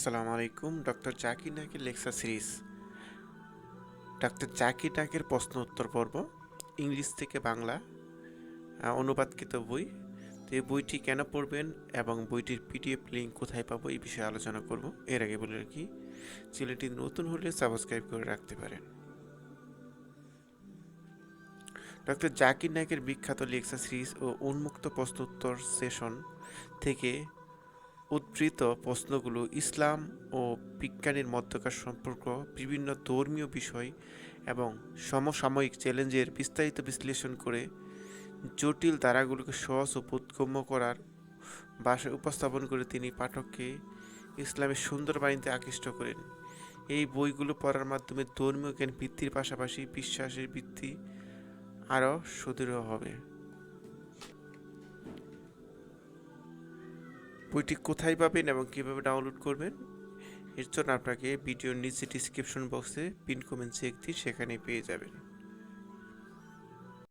আসসালামু আলাইকুম, ডক্টর জাকির নাকের লেকচার সিরিজ। ডক্টর জাকির নাকের প্রশ্ন উত্তর পর্ব, ইংলিশ থেকে বাংলা অনুবাদকৃত বই। তো এই বইটি কেন পড়বেন এবং বইটির পিডিএফ লিঙ্ক কোথায় পাবো এই বিষয়ে আলোচনা করব। এর আগে বলে রাখি, চ্যানেলটি নতুন হলে সাবস্ক্রাইব করে রাখতে পারেন। ডক্টর জাকির নাকের বিখ্যাত লেকচার সিরিজ ও উন্মুক্ত প্রশ্ন উত্তর সেশন থেকে উদ্ধৃত প্রশ্নগুলো ইসলাম ও বিজ্ঞানের মধ্যকার সম্পর্ক, বিভিন্ন ধর্মীয় বিষয় এবং সমসাময়িক চ্যালেঞ্জের বিস্তারিত বিশ্লেষণ করে জটিল ধারাগুলোকে সহজ ও বোধগম্য করার ভাষায় উপস্থাপন করে তিনি পাঠককে ইসলামের সুন্দর বাণীতে আকৃষ্ট করেন। এই বইগুলো পড়ার মাধ্যমে ধর্মীয় জ্ঞান বৃদ্ধির পাশাপাশি বিশ্বাসের বৃদ্ধি আরও সুদৃঢ় হবে। বইটি কোথায় পাবেন এবং কীভাবে ডাউনলোড করবেন? এর জন্য আপনাকে ভিডিওর নিচে ডিসক্রিপশন বক্সে পিন কমেন্ট চেক দিয়ে সেখানে পেয়ে যাবেন।